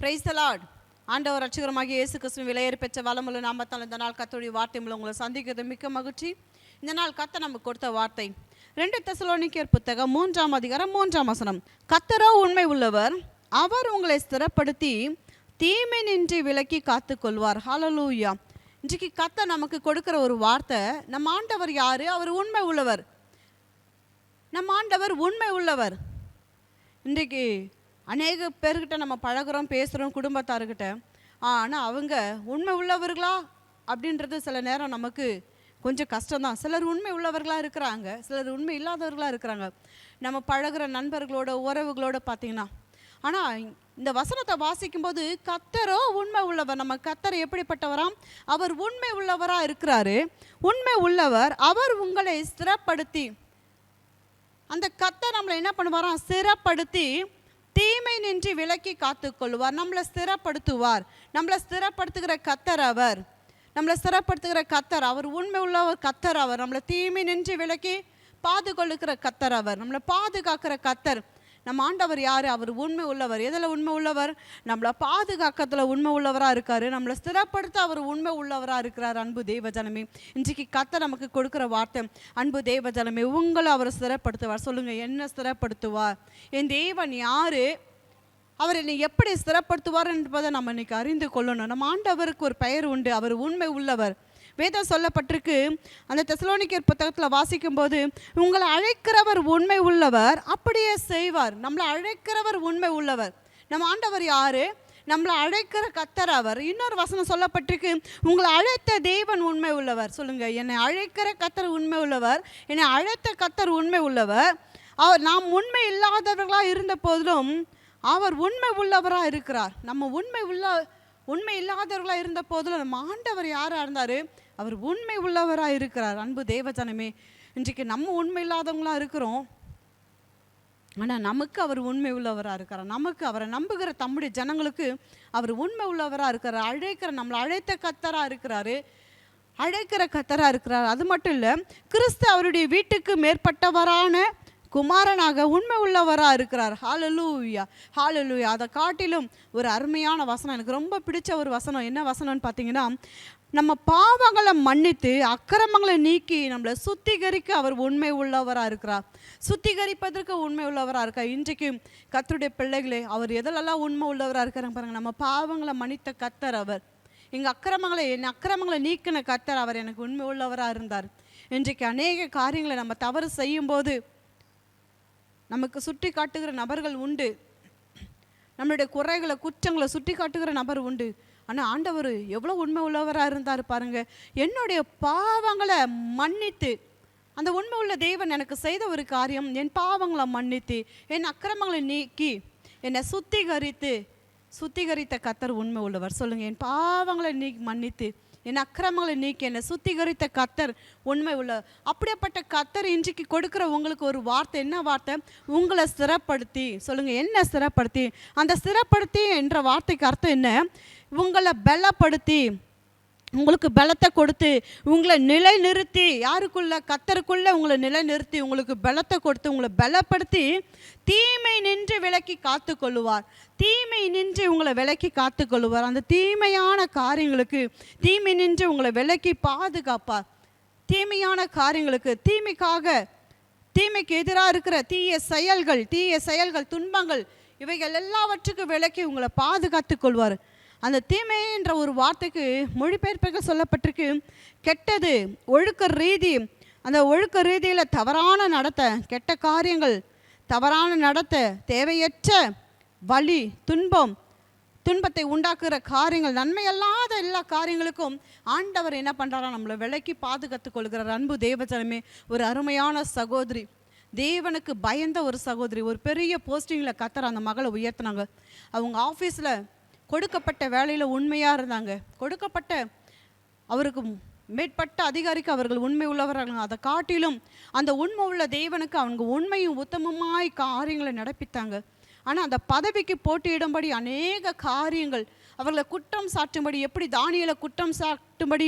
Price Lord ஆண்டவர் ரட்சகரமாகிய இயேசு கிறிஸ்துவின் விலையேறி பெற்ற வளமுள்ள நாமத்தால் இந்த நாள் கத்தோடைய வார்த்தை மூலம் உங்களை சந்திக்கிறது மிக்க மகிழ்ச்சி. இந்த நாள் கத்த நமக்கு கொடுத்த வார்த்தை. ரெண்டு தெசலோனிக்கர் புத்தகம் மூன்றாம் அதிகாரம் மூன்றாம் வசனம். கத்தரோ உண்மை உள்ளவர் அவர் உங்களை ஸ்திரப்படுத்தி தீமை நின்று விலக்கி காத்து கொள்வார் ஹலலூயா இன்றைக்கு கத்த நமக்கு கொடுக்கிற ஒரு வார்த்தை நம்ம ஆண்டவர் யாரு? அவர் உண்மை உள்ளவர். நம்ம ஆண்டவர் உண்மை உள்ளவர். இன்றைக்கு அநேக பேர்கிட்ட நம்ம பழகுறோம் பேசுகிறோம் குடும்பத்தார்கிட்ட. ஆனால் அவங்க உண்மை உள்ளவர்களா? அப்படின்றது சில நேரம் நமக்கு கொஞ்சம் கஷ்டம்தான். சிலர் உண்மை உள்ளவர்களாக இருக்கிறாங்க சிலர் உண்மை இல்லாதவர்களாக இருக்கிறாங்க. நம்ம பழகுற நண்பர்களோட உறவுகளோட பார்த்தீங்கன்னா. ஆனால் இந்த வசனத்தை வாசிக்கும்போது கத்தரோ உண்மை உள்ளவர் நம்ம கத்தர் எப்படிப்பட்டவராம்? அவர் உண்மை உள்ளவராக இருக்கிறாரு. உண்மை உள்ளவர் அவர் உங்களை ஸ்திரப்படுத்தி அந்த கத்தை நம்மளை என்ன பண்ணுவாராம்? ஸ்திரப்படுத்தி தீமை நின்று விலக்கி காத்துக்கொள்வார் நம்மளை ஸ்திரப்படுத்துவார். நம்மளை ஸ்திரப்படுத்துகிற கத்தர் அவர். நம்மளை ஸ்திரப்படுத்துகிற கத்தர் அவர். உண்மை உள்ளவர் கத்தர் அவர். நம்மளை தீமை நின்று விலக்கி பாதுகொள்ளுகிற கத்தர் அவர். நம்மளை பாதுகாக்கிற கத்தர். நம்ம ஆண்டவர் யார்? அவர் உண்மை உள்ளவர். எதில் உண்மை உள்ளவர்? நம்மளை பாதுகாக்கத்தில் உண்மை உள்ளவராக இருக்கார். நம்மளை ஸ்திரப்படுத்த அவர் உண்மை உள்ளவராக இருக்கிறார். அன்பு தேவஜனமே இன்றைக்கு கத்த நமக்கு கொடுக்குற வார்த்தை அன்பு தேவஜனமே உங்களை அவர் ஸ்திரப்படுத்துவார். சொல்லுங்கள் என்ன ஸ்திரப்படுத்துவார்? என் தேவன் யார்? அவர் என்னை எப்படி ஸ்திரப்படுத்துவார் என்பதை நம்ம இன்னைக்கு அறிந்து கொள்ளணும். நம்ம ஆண்டவருக்கு ஒரு பெயர் உண்டு. அவர் உண்மை உள்ளவர். வேதம் சொல்லப்பட்டிருக்கு. அந்த தெசலோனிக்கர் புத்தகத்தில் வாசிக்கும்போது உங்களை அழைக்கிறவர் உண்மை உள்ளவர் அப்படியே செய்வார். நம்மளை அழைக்கிறவர் உண்மை உள்ளவர். நம்ம ஆண்டவர் யாரு? நம்மளை அழைக்கிற கத்தர் அவர். இன்னொரு வசனம் சொல்லப்பட்டிருக்கு உங்களை அழைத்த தேவன் உண்மை உள்ளவர். சொல்லுங்க என்னை அழைக்கிற கத்தர் உண்மை உள்ளவர் என்னை அழைத்த கத்தர் உண்மை உள்ளவர். அவர் நாம் உண்மை இல்லாதவர்களாக இருந்த போதிலும் அவர் உண்மை உள்ளவராக இருக்கிறார். நம்ம உண்மை உள்ள உண்மை இல்லாதவர்களாக இருந்த போதில் நம்ம ஆண்டவர் யாராக இருந்தார்? அவர் உண்மை உள்ளவராக இருக்கிறார். அன்பு தேவஜனமே இன்றைக்கு நம்ம உண்மை இல்லாதவங்களாக இருக்கிறோம். ஆனால் நமக்கு அவர் உண்மை உள்ளவராக இருக்கிறார். நமக்கு அவரை நம்புகிற தம்முடைய ஜனங்களுக்கு அவர் உண்மை உள்ளவராக இருக்கிறார். அழைக்கிற நம்மளை அழைத்த கத்தராக இருக்கிறாரு. அழைக்கிற கத்தராக இருக்கிறார். அது மட்டும் இல்லை கிறிஸ்து அவருடைய வீட்டுக்கு மேற்பட்டவரான குமாரனாக உண்மை உள்ளவராக இருக்கிறார். ஹாலலூயா ஹாலலூயா அதை காட்டிலும் ஒரு அருமையான வசனம். எனக்கு ரொம்ப பிடிச்ச ஒரு வசனம். என்ன வசனம்னு பார்த்தீங்கன்னா நம்ம பாவங்களை மன்னித்து அக்கிரமங்களை நீக்கி நம்மளை சுத்திகரிக்க அவர் உண்மை உள்ளவராக இருக்கிறார். சுத்திகரிப்பதற்கு உண்மை உள்ளவராக இருக்கார் இன்றைக்கு கத்தருடைய பிள்ளைகளே அவர் எதிலெல்லாம் உண்மை உள்ளவராக இருக்கிறாங்க பாருங்கள் நம்ம பாவங்களை மன்னித்த கத்தர் அவர். எங்கள் அக்கிரமங்களை என் அக்கிரமங்களை நீக்கின கத்தர் அவர். எனக்கு உண்மை உள்ளவராக இருந்தார். இன்றைக்கு அநேக காரியங்களை நம்ம தவறு செய்யும்போது நமக்கு சுட்டி காட்டுகிற நபர்கள் உண்டு. நம்மளுடைய குறைகளை குற்றங்களை சுட்டி காட்டுகிற நபர் உண்டு. ஆனால் ஆண்டவர் எவ்வளோ உண்மை உள்ளவராக இருந்தார் பாருங்க. என்னுடைய பாவங்களை மன்னித்து அந்த உண்மை உள்ள தெய்வன் எனக்கு செய்த ஒரு காரியம் என் பாவங்களை மன்னித்து என் அக்கிரமங்களை நீக்கி என்னை சுத்திகரித்து சுத்திகரித்த கத்தர் உண்மை உள்ளவர். சொல்லுங்கள் என் பாவங்களை நீ மன்னித்து என் அக்கிரமங்களை நீக்கி என்னை சுத்திகரித்த கத்தர் உண்மை உள்ள. அப்படியாப்பட்ட கத்தர் இன்றைக்கு கொடுக்குற உங்களுக்கு ஒரு வார்த்தை என்ன வார்த்தை? உங்களை சிறப்படுத்தி சொல்லுங்கள் என்ன சிறப்படுத்தி அந்த ஸ்திரப்படுத்தி என்ற வார்த்தைக்கு அர்த்தம் என்ன? உங்களை பலப்படுத்தி. உங்களுக்கு பலத்தை கொடுத்து உங்களை நிலை நிறுத்தி யாருக்குள்ள கத்தருக்குள்ள உங்களை நிலை நிறுத்தி உங்களுக்கு பலத்தை கொடுத்து உங்களை பலப்படுத்தி தீமை நின்று விலக்கி காத்து கொள்ளுவார் தீமை நின்று உங்களை விலக்கி காத்து கொள்ளுவார் அந்த தீமையான காரியங்களுக்கு தீமை நின்று உங்களை விலக்கி பாதுகாப்பார். தீமையான காரியங்களுக்கு தீமைக்காக தீமைக்கு எதிராக இருக்கிற தீய செயல்கள் தீய செயல்கள் துன்பங்கள் இவைகள் எல்லாவற்றுக்கும் விலக்கி உங்களை பாதுகாத்து கொள்வார் அந்த தீமை என்ற ஒரு வார்த்தைக்கு மொழிபெயர்ப்புகள் சொல்லப்பட்டிருக்கு. கெட்டது ஒழுக்க ரீதி. அந்த ஒழுக்க ரீதியில் தவறான நடத்தை கெட்ட காரியங்கள் தவறான நடத்தை தேவையற்ற வலி துன்பம் துன்பத்தை உண்டாக்குற காரியங்கள் நன்மையல்லாத எல்லா காரியங்களுக்கும் ஆண்டவர் என்ன பண்ணுறாரா நம்மளை விலைக்கு பாதுகாத்து கொள்கிறார். அன்பு தேவஜனமே ஒரு அருமையான சகோதரி. தேவனுக்கு பயந்த ஒரு சகோதரி. ஒரு பெரிய போஸ்டிங்கில் கத்தர் அந்த மகளை உயர்த்தினாங்க. அவங்க ஆஃபீஸில் கொடுக்கப்பட்ட வேலையில் உண்மையாக இருந்தாங்க. கொடுக்கப்பட்ட அவருக்கு மேற்பட்ட அதிகாரிக்கு அவர்கள் உண்மை உள்ளவர்கள். அதை காட்டிலும் அந்த உண்மை உள்ள தேவனுக்கு அவங்க உண்மையும் உத்தமமாய் காரியங்களை நடப்பித்தாங்க. ஆனால் அந்த பதவிக்கு போட்டியிடும்படி அநேக காரியங்கள் அவர்களை குற்றம் சாட்டும்படி எப்படி தானியலை குற்றம் சாட்டும்படி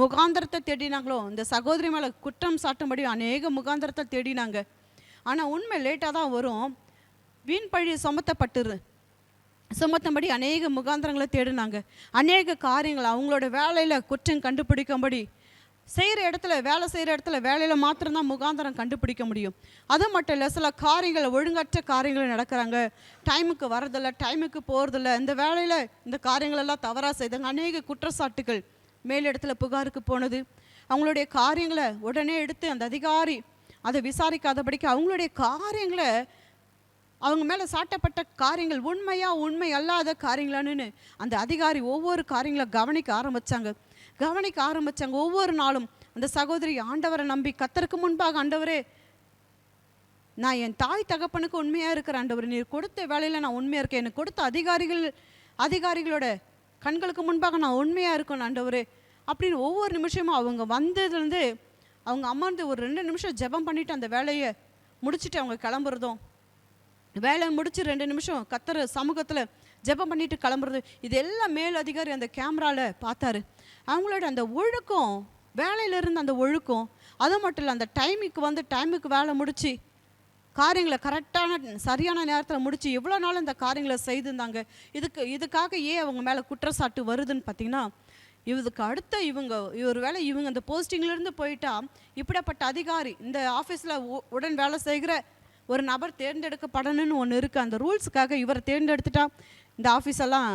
முகாந்திரத்தை தேடினாங்களோ இந்த சகோதரி மேலே குற்றம் சாட்டும்படி அநேக முகாந்திரத்தை தேடினாங்க. ஆனால் உண்மை லேட்டாக தான் வரும். வீண் பழி சுமத்தப்பட்டுரு சுமத்தபடி அநேக முகாந்திரங்களை தேடினாங்க. அநேக காரியங்கள் அவங்களோட வேலையில் குற்றம் கண்டுபிடிக்கும்படி செய்கிற இடத்துல வேலை செய்கிற இடத்துல வேலையில் மாத்திரம்தான் முகாந்திரம் கண்டுபிடிக்க முடியும். அது மட்டும் இல்லை சில காரியங்கள் ஒழுங்கற்ற காரியங்கள் நடக்கிறாங்க. டைமுக்கு வரதில்லை டைமுக்கு போகிறதில்ல இந்த வேலையில் இந்த காரியங்களெல்லாம் தவறாக செய்தாங்க. அநேக குற்றச்சாட்டுகள் மேலிடத்துல புகாருக்கு போனது. அவங்களுடைய காரியங்களை உடனே எடுத்து அந்த அதிகாரி அதை விசாரிக்காதபடிக்கு அவங்களுடைய காரியங்களை அவங்க மேலே சாட்டப்பட்ட காரியங்கள் உண்மையா உண்மை அல்லாத காரியங்களான்னு அந்த அதிகாரி ஒவ்வொரு காரியங்களை கவனிக்க ஆரம்பிச்சாங்க. கவனிக்க ஆரம்பிச்சாங்க. ஒவ்வொரு நாளும் அந்த சகோதரி ஆண்டவரை நம்பி கத்தருக்கு முன்பாக ஆண்டவரே நான் என் தாய் தகப்பனுக்கு உண்மையாக இருக்கிற ஆண்டவர் நீர் கொடுத்த வேலையில் நான் உண்மையாக இருக்கேன். எனக்கு கொடுத்த அதிகாரிகள் அதிகாரிகளோட கண்களுக்கு முன்பாக நான் உண்மையாக இருக்கணும் ஆண்டவர் அப்படின்னு ஒவ்வொரு நிமிஷமும் அவங்க வந்ததுலேருந்து அவங்க அமர்ந்து ஒரு ரெண்டு நிமிஷம் ஜெபம் பண்ணிவிட்டு அந்த வேலையை முடிச்சுட்டு அவங்க கிளம்புறதும் வேலையை முடிச்சு ரெண்டு நிமிஷம் கத்துற சமூகத்தில் ஜெபம் பண்ணிட்டு கிளம்புறது. இது எல்லாம் மேல் அதிகாரி அந்த கேமராவில் பார்த்தாரு. அவங்களோட அந்த ஒழுக்கம் வேலையில இருந்த அந்த ஒழுக்கம் அது மட்டும் இல்லை அந்த டைமுக்கு வந்து டைமுக்கு வேலை முடித்து காரியங்களை கரெக்டான சரியான நேரத்தில் முடித்து எவ்வளோ நாள் இந்த காரியங்களை செய்திருந்தாங்க. இதுக்கு இதுக்காக ஏன் அவங்க மேலே குற்றச்சாட்டு வருதுன்னு பார்த்தீங்கன்னா இதுக்கு அடுத்த இவங்க ஒரு வேளை இவங்க அந்த போஸ்டிங்லேருந்து போயிட்டா இப்படிப்பட்ட அதிகாரி இந்த ஆஃபீஸில் உடன் வேலை செய்கிற ஒரு நபர் தேர்ந்தெடுக்கப்படணும்னு ஒன்று இருக்குது அந்த ரூல்ஸுக்காக இவரை தேர்ந்தெடுத்துட்டா இந்த ஆஃபீஸெல்லாம்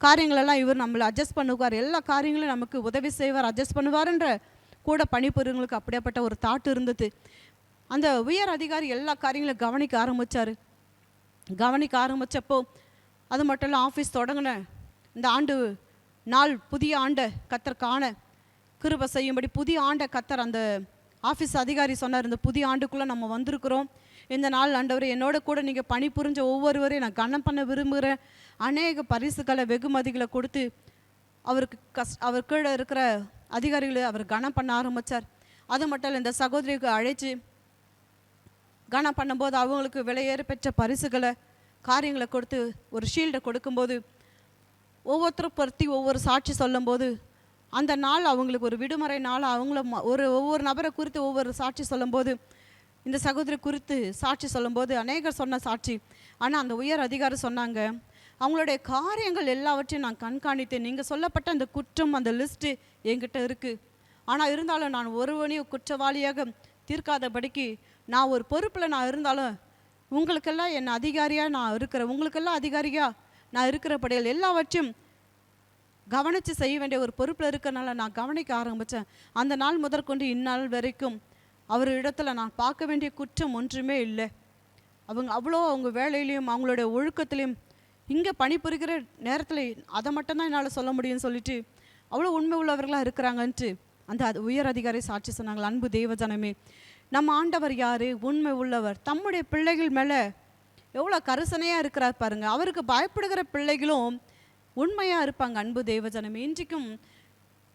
காரியங்களெல்லாம் இவர் நம்மளை அட்ஜஸ்ட் பண்ணுவார். எல்லா காரியங்களும் நமக்கு உதவி செய்வார் அட்ஜஸ்ட் பண்ணுவாருன்ற கூட பணிபுரியவங்களுக்கு அப்படியேப்பட்ட ஒரு தாட் இருந்தது. அந்த உயர் அதிகாரி எல்லா காரியங்களும் கவனிக்க ஆரம்பித்தார் கவனிக்க ஆரம்பிச்சப்போ அது மட்டும் இல்லை ஆஃபீஸ் தொடங்கின இந்த ஆண்டு நாள் புதிய ஆண்டை கத்தர் காண கிருப செய்யும்படி புதிய ஆண்டை கத்தர் அந்த ஆஃபீஸ் அதிகாரி சொன்னார் இந்த புதிய ஆண்டுக்குள்ளே நம்ம வந்திருக்கிறோம். இந்த நாள் ஆண்டவர் என்னோட கூட நீங்கள் பணி புரிஞ்ச ஒவ்வொருவரையும் நான் கனம் பண்ண விரும்புகிறேன். அநேக பரிசுகளை வெகுமதிகளை கொடுத்து அவருக்கு கஸ் அவர் கீழே இருக்கிற அதிகாரிகளை அவர் கனம் பண்ண ஆரம்பித்தார் அது மட்டும் இல்லை இந்த சகோதரிக்கு அழைச்சி கனம் பண்ணும்போது அவங்களுக்கு விலையேற பெற்ற பரிசுகளை காரியங்களை கொடுத்து ஒரு ஷீல்டை கொடுக்கும்போது ஒவ்வொருத்தரும் பற்றி ஒவ்வொரு சாட்சி சொல்லும்போது அந்த நாள் அவங்களுக்கு ஒரு விடுமுறை நாள். அவங்கள ம- ஒரு ஒவ்வொரு நபரை குறித்து ஒவ்வொரு சாட்சி சொல்லும்போது இந்த சகோதரி குறித்து சாட்சி சொல்லும்போது அநேகர் சொன்ன சாட்சி. ஆனால் அந்த உயர் அதிகாரி சொன்னாங்க அவங்களுடைய காரியங்கள் எல்லாவற்றையும் நான் கண்காணித்தேன். நீங்கள் சொல்லப்பட்ட அந்த குற்றம் அந்த லிஸ்ட்டு என்கிட்ட இருக்குது ஆனால் இருந்தாலும் நான் ஒருவனையும் குற்றவாளியாக தீர்க்காதபடிக்கு நான் ஒரு பொறுப்பில் நான் இருந்தாலும் உங்களுக்கெல்லாம் என் அதிகாரியாக நான் இருக்கிறேன் உங்களுக்கெல்லாம் அதிகாரியாக நான் இருக்கிறபடியால் எல்லாவற்றையும் கவனித்து செய்ய வேண்டிய ஒரு பொறுப்பில் இருக்கிறனால நான் கவனிக்க ஆரம்பித்தேன் அந்த நாள் முதற்கொண்டு இந்நாள் வரைக்கும் அவர் இடத்துல நான் பார்க்க வேண்டிய குற்றம் ஒன்றுமே இல்லை. அவங்க அவ்வளோ அவங்க வேலையிலையும் அவங்களுடைய ஒழுக்கத்திலையும் இங்கே பணிபுரிகிற நேரத்தில் அதை மட்டும்தான் என்னால் சொல்ல முடியும்னு சொல்லிட்டு அவ்வளோ உண்மை உள்ளவர்களாக இருக்கிறாங்கன்ட்டு அந்த அது உயர் அதிகாரி சாட்சி சொன்னாங்க அன்பு தேவஜனமே நம்ம ஆண்டவர் யார்? உண்மை உள்ளவர். தம்முடைய பிள்ளைகள் மேலே எவ்வளோ கரிசனையாக இருக்கிறார் பாருங்கள் அவருக்கு பயப்படுகிற பிள்ளைகளும் உண்மையாக இருப்பாங்க அன்பு தேவஜனமே. இன்றைக்கும்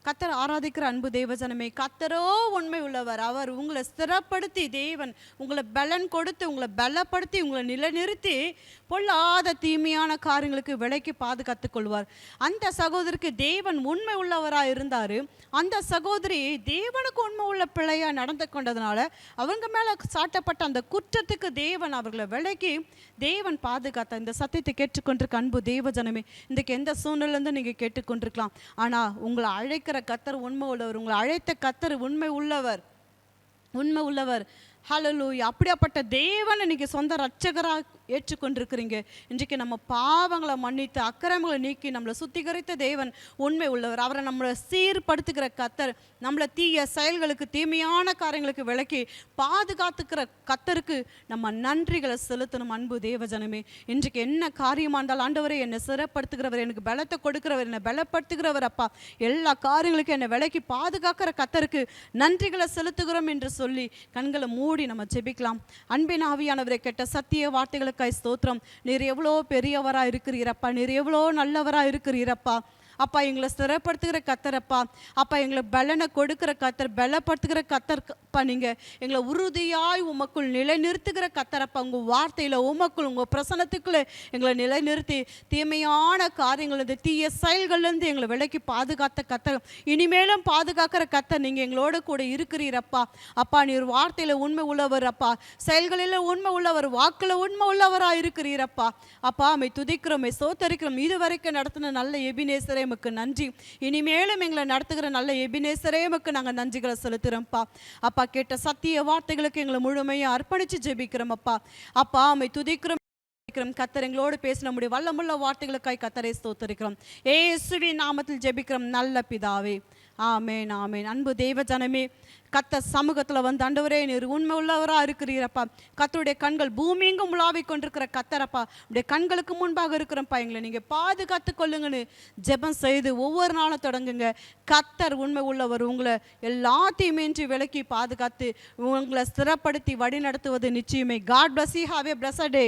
கத்தர் ஆராதிக்கிற அன்பு தேவஜனமே கத்தரோ உண்மை உள்ளவர். அவர் உங்களை ஸ்திரப்படுத்தி தேவன் உங்களை பலன் கொடுத்து உங்களை பலப்படுத்தி உங்களை நிலைநிறுத்தி பொல்லாத தீமையான காரியங்களுக்கு விலைக்கு பாதுகாத்துக் கொள்வார். அந்த சகோதரிக்கு தேவன் உண்மை உள்ளவராக இருந்தார். அந்த சகோதரி தேவனுக்கு உண்மை உள்ள பிள்ளையாக நடந்து கொண்டதுனால அவங்க மேலே சாட்டப்பட்ட அந்த குற்றத்துக்கு தேவன் அவர்களை விலைக்கு தேவன் பாதுகாத்த இந்த சத்தியத்தை கேட்டுக்கொண்டிருக்க அன்பு தேவஜனமே இன்றைக்கு எந்த சூழ்நிலேருந்து நீங்கள் கேட்டுக்கொண்டிருக்கலாம். ஆனால் உங்களை அழைக்க அழைக்கிற கத்தர் உண்மை உள்ளவர் உங்களை அழைத்த கத்தர் உண்மை உள்ளவர் உண்மை உள்ளவர். ஹலலூய் அப்படியாப்பட்ட தேவன் இன்னைக்கு சொந்த ரட்சகராக ஏற்றுக்கொண்டிருக்கிறீங்க. இன்றைக்கு நம்ம பாவங்களை மன்னித்து அக்கிரமங்களை நீக்கி நம்மளை சுத்திகரித்த தேவன் உண்மை உள்ளவர். அவரை நம்மளை சீர்படுத்துகிற கத்தர் நம்மளை தீய செயல்களுக்கு தீமையான காரியங்களுக்கு விளக்கி பாதுகாத்துக்கிற கத்தருக்கு நம்ம நன்றிகளை செலுத்தணும். அன்பு தேவஜனமே இன்றைக்கு என்ன காரியமாக இருந்தாலும் ஆண்டவரை என்னை சிறப்படுத்துகிறவர் எனக்கு பலத்தை கொடுக்கிறவர் என்னை பலப்படுத்துகிறவர் அப்பா. எல்லா காரியங்களுக்கும் என்னை விளக்கி பாதுகாக்கிற கத்தருக்கு நன்றிகளை செலுத்துகிறோம் என்று சொல்லி கண்களை மூடி நம்ம ஜெபிக்கலாம். அன்பின் ஆவியானவரை கெட்ட சத்திய வார்த்தைகளுக்கு வார்த்தைகளுக்காய் ஸ்தோத்திரம். நீர் எவ்வளோ பெரியவராக இருக்கிறீரப்பா. நீர் எவ்வளோ நல்லவராக இருக்கிறீரப்பா. அப்பா எங்களை ஸ்திரப்படுத்துகிற கத்தரப்பா அப்பா எங்களை பலனை கொடுக்கிற கத்தர் பலப்படுத்துகிற கத்தர்ப்பா நீங்கள் எங்களை உறுதியாய் உமக்குள் நிலைநிறுத்துகிற கத்தரப்பா உங்கள் வார்த்தையில் உமக்குள் உங்கள் பிரசனத்துக்குள்ளே எங்களை நிலைநிறுத்தி தீமையான காரியங்கள் இந்த தீய செயல்கள்லேருந்து எங்களை விலக்கி பாதுகாத்த கத்தர் இனிமேலும் பாதுகாக்கிற கத்தர் நீங்கள் எங்களோட கூட இருக்கிறீரப்பா. அப்பா நீர் வார்த்தையில் உண்மை உள்ளவர் அப்பா செயல்களில் உண்மை உள்ளவர் வாக்கில் உண்மை உள்ளவராக இருக்கிறீரப்பா. அப்பா அமை துதிக்கிறோமே சோத்தரிக்கிறோம் இதுவரைக்கும் நடத்தின நல்ல எபினேசரே எமக்கு நன்றி. இனிமேலும் எங்களை நடத்துகிற நல்ல எபினேசரே எமக்கு நாங்கள் நன்றிகளை செலுத்துகிறோம்ப்பா அப்பா கேட்ட சத்திய வார்த்தைகளுக்கு எங்களை முழுமையாக அர்ப்பணித்து ஜெபிக்கிறோம் அப்பா அப்பா அமை துதிக்கிறோம் கத்தர் எங்களோடு பேச நம்முடைய வல்லமுள்ள வார்த்தைகளுக்காய் கத்தரை ஸ்தோத்தரிக்கிறோம். ஏசுவின் நாமத்தில் ஜெபிக்கிறோம். நல்ல பிதாவே. ஆமேன் ஆமேன். அன்பு தெய்வ ஜனமே கத்த சமூகத்தில் வந்து ஆண்டவரே நீர் உண்மை உள்ளவராக இருக்கிறீரப்பா. கத்தருடைய கண்கள் பூமியெங்கும் உலாவிக் கொண்டிருக்கிற கத்தரப்பா. உடைய கண்களுக்கு முன்பாக இருக்கிறப்பா எங்களை நீங்கள் பாதுகாத்து கொள்ளுங்கன்னு ஜெபம் செய்து ஒவ்வொரு நாளும் தொடங்குங்க. கத்தர் உண்மை உள்ளவர் உங்களை எல்லாத்தையுமேன்றி விலக்கி பாதுகாத்து உங்களை ஸ்திரப்படுத்தி வழி நடத்துவது நிச்சயமே God bless you have a day